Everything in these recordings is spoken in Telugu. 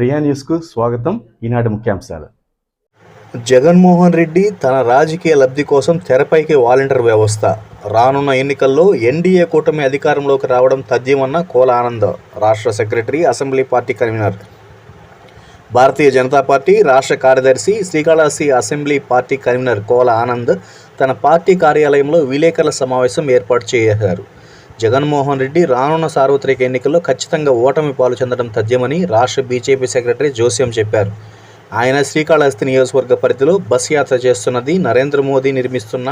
ప్రియా న్యూస్కు స్వాగతం. ఈనాటి ముఖ్యాంశాలు. జగన్మోహన్ రెడ్డి తన రాజకీయ లబ్ధి కోసం తెరపైకి వాలంటీర్ వ్యవస్థ. రానున్న ఎన్నికల్లో ఎన్డీఏ కూటమి అధికారంలోకి రావడం తథ్యమన్న కోల ఆనంద్ రాష్ట్ర secretary assembly party convener. Bharatiya Janata party రాష్ట్ర కార్యదర్శి Srikalahasti assembly party convener Kola Anand తన పార్టీ కార్యాలయంలో విలేకరుల సమావేశం ఏర్పాటు చేశారు. జగన్మోహన్ రెడ్డి రానున్న సార్వత్రిక ఎన్నికల్లో ఖచ్చితంగా ఓటమి పాలు చెందడం తథ్యమని రాష్ట్ర బీజేపీ సెక్రటరీ జోస్యం చెప్పారు. ఆయన శ్రీకాళహస్తి నియోజకవర్గ పరిధిలో బస్ యాత్ర చేస్తున్నది నరేంద్ర మోదీ నిర్మిస్తున్న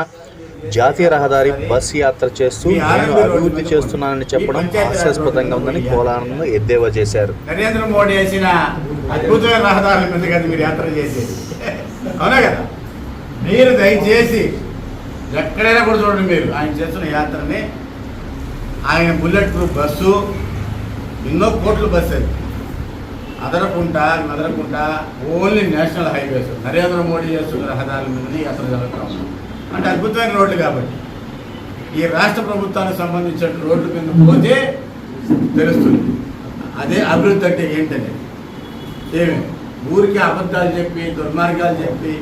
జాతీయ రహదారి బస్ యాత్ర చేస్తూ నేను అభివృద్ధి చేస్తున్నానని చెప్పడం హాస్యాస్పదంగా ఉందని కోలానందం ఎద్దేవా చేశారు. నరేంద్ర మోడీ చేసిన అద్భుతమైన రహదారుల మీద కదా మీరు యాత్ర చేసేది. అవునా కదా? మీరు దయచేసి ఎక్కడైనా కూడా చూడండి మీరు. ఆయన చేస్తున్న యాత్రని ఆయన బుల్లెట్ ప్రూఫ్ బస్సు ఎన్నో కోట్ల బస్సు అది. అదరకుంటా నదరకుంటా only national highways. Narendra Modi చేస్తున్న రహదారుల మీద యాత్ర జరుగుతాం అంటే అద్భుతమైన రోడ్లు కాబట్టి. ఈ రాష్ట్ర ప్రభుత్వానికి సంబంధించిన రోడ్లు కింద పోతే తెలుస్తుంది. అదే అభివృద్ధి అంటే ఏంటని ఏమి? ఊరికి అబద్ధాలు చెప్పి దుర్మార్గాలు చెప్పి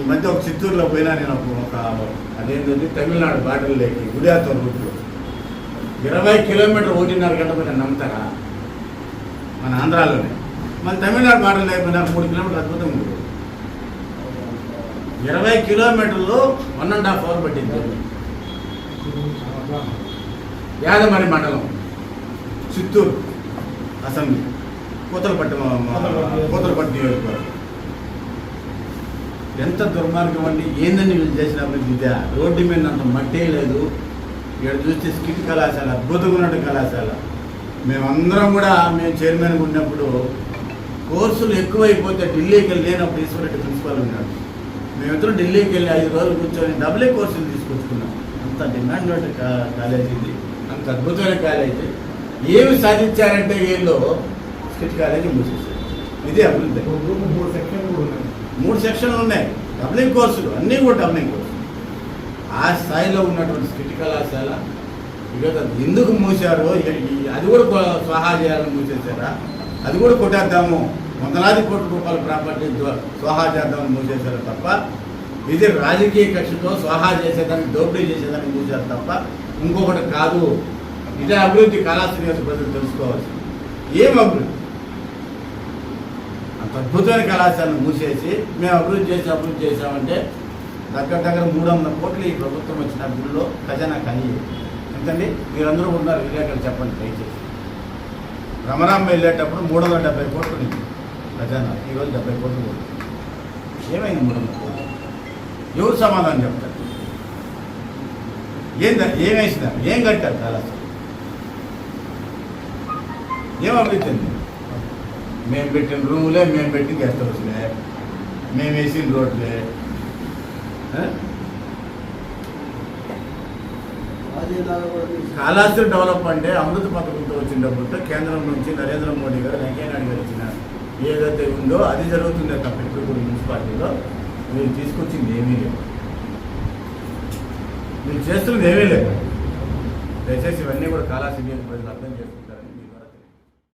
ఈ మధ్య ఒక చిత్తూరులో పోయినా నేను ఒక- అదేంటంటే తమిళనాడు బాటల్లోకి గుడియాతో రూట్లో ఇరవై కిలోమీటర్ ఒకటిన్నర గంట పోయినా నమ్ముతారా? మన ఆంధ్రాలోనే. మన తమిళనాడు బాటలు లేకపోయినా మూడు కిలోమీటర్ అద్భుతంగా ఉంది. ఇరవై కిలోమీటర్లు వన్ అండ్ హాఫ్ అవర్ పట్టింది. యాదమరి మండలం చిత్తూరు అసెంబ్లీ. కూతలపట్టు కూతలపట్టు. నియోజకవర్గం. ఎంత దుర్మార్గం అండి ఏందని వీళ్ళు చేసిన అభివృద్ధి రోడ్డు మీద అంత మట్టే లేదు. ఇక్కడ చూస్తే స్కిట్ కళాశాల అద్భుతంగా ఉన్నట్టు కళాశాల. మేమందరం కూడా మేము చైర్మన్గా ఉన్నప్పుడు కోర్సులు ఎక్కువైపోతే ఢిల్లీకి వెళ్ళి లేనప్పుడు ఈశ్వరెడ్డి ప్రిన్సిపాల్ ఉన్నాడు మేమిద్దరం ఢిల్లీకి వెళ్ళి ఐదు రోజులు కూర్చొని డబుల్ కోర్సులు తీసుకొచ్చుకున్నాం. అంత డిమాండ్ ఉన్న కాలేజీ ఇది. అంత అద్భుతమైన కాలేజీ ఏమి సాధించారంటే వీళ్ళు స్కిట్ కాలేజీ మూసేసారు ఇదే అభివృద్ధి. మూడు సెక్షన్లు ఉన్నాయి. డబ్లింగ్ కోర్సులు అన్నీ కూడా డబ్లింగ్ కోర్సులు. ఆ స్థాయిలో ఉన్నటువంటి స్కిట్ కళాశాల ఇక ఎందుకు మూసారో ఇక- అది కూడా స్వాహా చేయాలని మూసేశారా? అది కూడా కొట్టేద్దాము. వందలాది కోట్ల రూపాయల ప్రాపర్టీ స్వాహా చేద్దామని మూసేశారు తప్ప ఇది రాజకీయ కక్షతో స్వాహా చేసేదానికి దోపిడీ చేసేదానికి మూసారు తప్ప ఇంకొకటి కాదు. ఇదే అభివృద్ధి కళాశాల ప్రజలు తెలుసుకోవాల్సి ఏం అభివృద్ధి? అంత అద్భుతమైన కళాశాలను మూసేసి మేము అభివృద్ధి చేసి అభివృద్ధి చేసామంటే దగ్గర దగ్గర మూడు వందల కోట్లు ఈ ప్రభుత్వం వచ్చిన బిల్లులో ఖజానా కానీ ఎందుకంటే మీరందరూ ఉన్నారు విలేకరులు చెప్పండి దయచేసి. రమరామ్మ వెళ్ళేటప్పుడు మూడు వందల డెబ్బై కోట్లు ఉంది ఖజానా ఈరోజు డెబ్బై కోట్లు కూడా. ఏమైంది మూడు వందల కోట్లు? ఎవరు సమాధానం చెప్తారు? ఏం ఏమేసినారు ఏం ఏం కట్టారు కళాశాల ఏం అభివృద్ధి? మేము పెట్టిన రూములే మేము పెట్టిన గెస్ట్ హౌస్లే మేము వేసిన రోడ్లే కాళాస్త్రి డెవలప్ అంటే అమృత పథకంతో వచ్చిన డబ్బులతో కేంద్రం నుంచి నరేంద్ర మోడీ గారు వెంకయ్య నాయుడు గారు ఇచ్చిన ఏదైతే ఉందో అది జరుగుతుంది తప్ప ఇప్పుడు మున్సిపాలిటీలో మీరు తీసుకొచ్చింది ఏమీ లేదు. మీరు చేస్తున్నది ఏమీ లేదు. దయచేసి ఇవన్నీ కూడా కాళాస్త్రి ప్రజలు అర్థం చేసుకుంటారు